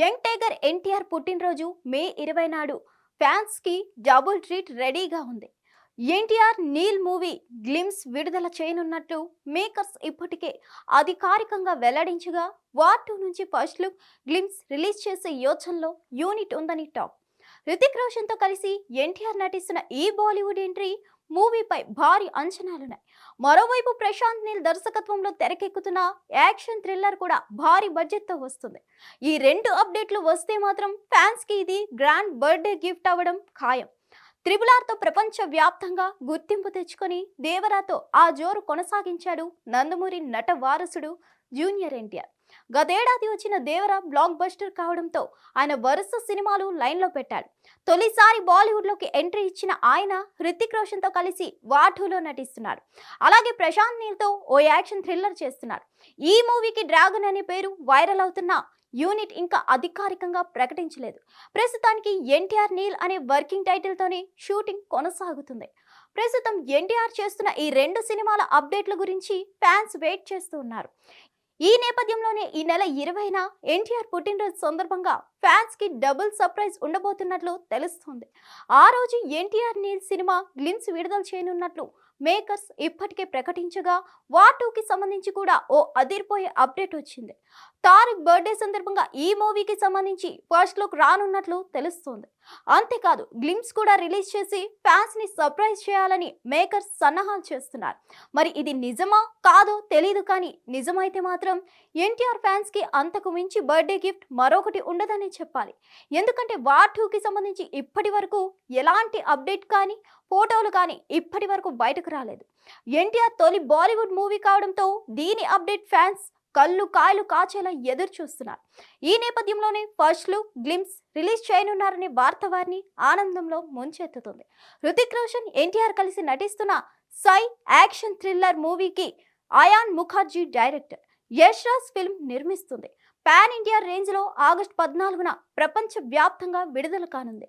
Young tiger NTR పుట్టినరోజు మే ఇరవై నాడు. ఫ్యాన్స్కి డబుల్ ట్రీట్ రెడీగా ఉంది. ఎన్టీఆర్ నీల్ మూవీ గ్లిమ్స్ విడుదల చేయనున్నట్లు మేకర్స్ ఇప్పటికే అధికారికంగా వెల్లడించగా వార్ టూ నుంచి ఫస్ట్ లుక్ గ్లిమ్స్ రిలీజ్ చేసే యోచనలో యూనిట్ ఉందని టాక్. రితిక్ రోషన్తో కలిసి ఎన్టీఆర్ నటిస్తున్న ఈ బాలీవుడ్ ఎంట్రీ మూవీపై భారీ అంచనాలున్నాయి. మరోవైపు ప్రశాంత్ నీల్ దర్శకత్వంలో తెరకెక్కుతున్న యాక్షన్ థ్రిల్లర్ కూడా భారీ బడ్జెట్తో వస్తుంది. ఈ రెండు అప్డేట్లు వస్తే మాత్రం ఫ్యాన్స్కి ఇది గ్రాండ్ బర్త్డే గిఫ్ట్ అవ్వడం ఖాయం. త్రిబుల్ ఆర్తో ప్రపంచ వ్యాప్తంగా గుర్తింపు తెచ్చుకొని దేవరాతో ఆ జోరు కొనసాగించాడు నందమూరి నట వారసుడు జూనియర్ ఎన్టీఆర్. గతేడాది వచ్చిన దేవర బ్లాక్ బస్టర్ కావడంతో ఆయన వరుస సినిమాలు లైన్లో పెట్టాడు. తొలిసారి బాలీవుడ్లోకి ఎంట్రీ ఇచ్చిన ఆయన హృతిక్ రోషన్తో కలిసి వాఠూలో నటిస్తున్నారు అలాగే ప్రశాంత్ నీల్తో ఓ యాక్షన్ థ్రిల్లర్ చేస్తున్నారు ఈ మూవీకి డ్రాగన్ అనే పేరు వైరల్ అవుతున్న యూనిట్ ఇంకా అధికారికంగా ప్రకటించలేదు. ప్రస్తుతానికి ఎన్టీఆర్ నీల్ అనే వర్కింగ్ టైటిల్తోనే షూటింగ్ కొనసాగుతుంది. ప్రస్తుతం ఎన్టీఆర్ చేస్తున్న ఈ రెండు సినిమాల అప్డేట్ల గురించి ఫ్యాన్స్ వెయిట్ చేస్తూ ఉన్నారు. ఈ నేపథ్యంలోనే ఈ నెల ఇరవైన ఎన్టీఆర్ పుట్టినరోజు సందర్భంగా ఫ్యాన్స్కి డబుల్ సర్ప్రైజ్ ఉండబోతున్నట్లు తెలుస్తోంది. ఆ రోజు ఎన్టీఆర్ నీల్ సినిమా గ్లిమ్స్ విడుదల చేయనున్నట్లు మేకర్స్ ఇప్పటికే ప్రకటించగా వార్ టూకి సంబంధించి కూడా ఓ అదిరిపోయే అప్డేట్ వచ్చింది. తారక్ బర్త్డే సందర్భంగా ఈ మూవీకి సంబంధించి ఫస్ట్ లుక్ రానున్నట్లు తెలుస్తోంది. అంతేకాదు గ్లిమ్స్ కూడా రిలీజ్ చేసి ఫ్యాన్స్ని సర్ప్రైజ్ చేయాలని మేకర్స్ సన్నాహాలు చేస్తున్నారు. మరి ఇది నిజమా? కాదో తెలియదు కానీ నిజమైతే మాత్రం ఎన్టీఆర్ ఫ్యాన్స్కి అంతకు మించి బర్త్డే గిఫ్ట్ మరొకటి ఉండదని చెప్పాలి. ఎందుకంటే వార్ టూకి సంబంధించి ఇప్పటి వరకు ఎలాంటి అప్డేట్ కానీ ఫోటోలు కానీ ఇప్పటి వరకు బయటకు రాలేదు. ఎన్టీఆర్ తొలి బాలీవుడ్ మూవీ కావడంతో దీని అప్డేట్ ఫ్యాన్స్ కళ్ళు కాయలు కాచేలా ఎదురు చూస్తున్నారు. ఈ నేపథ్యంలోనే ఫస్ట్ లుక్ గ్లిమ్స్ రిలీజ్ చేయనున్నారనే వార్త వారిని ఆనందంలో ముంచెత్తుతుంది. హృతిక్ రోషన్ ఎన్టీఆర్ కలిసి నటిస్తున్న సై యాక్షన్ థ్రిల్లర్ మూవీకి అయాన్ ముఖర్జీ డైరెక్టర్. యష్ రాజ్ ఫిల్మ్ నిర్మిస్తుంది. పాన్ ఇండియా రేంజ్లో ఆగస్టు పద్నాలుగున ప్రపంచ వ్యాప్తంగా విడుదల కానుంది.